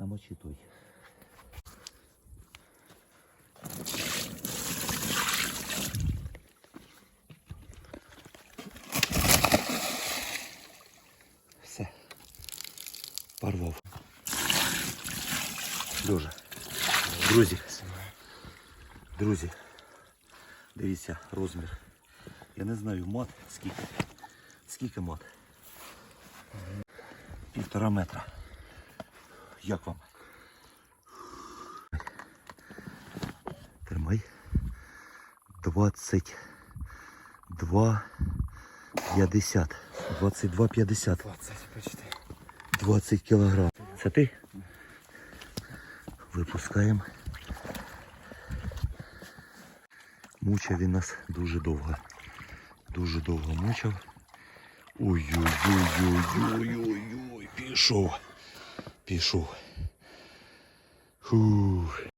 намочи той. Все. Порвав. Дуже. Друзі. Друзі. Дивіться розмір. Я не знаю мод скільки. Скільки мод? Півтора метра. Як вам? Тримай. 22 50. 22 50. 20 почти. 20 кілограм. Це ти? Випускаємо. Мучив він нас дуже довго. Дуже довго мучив. Ой-ой-ой-ой-ой-ой. Пішов. Пішов. Фух.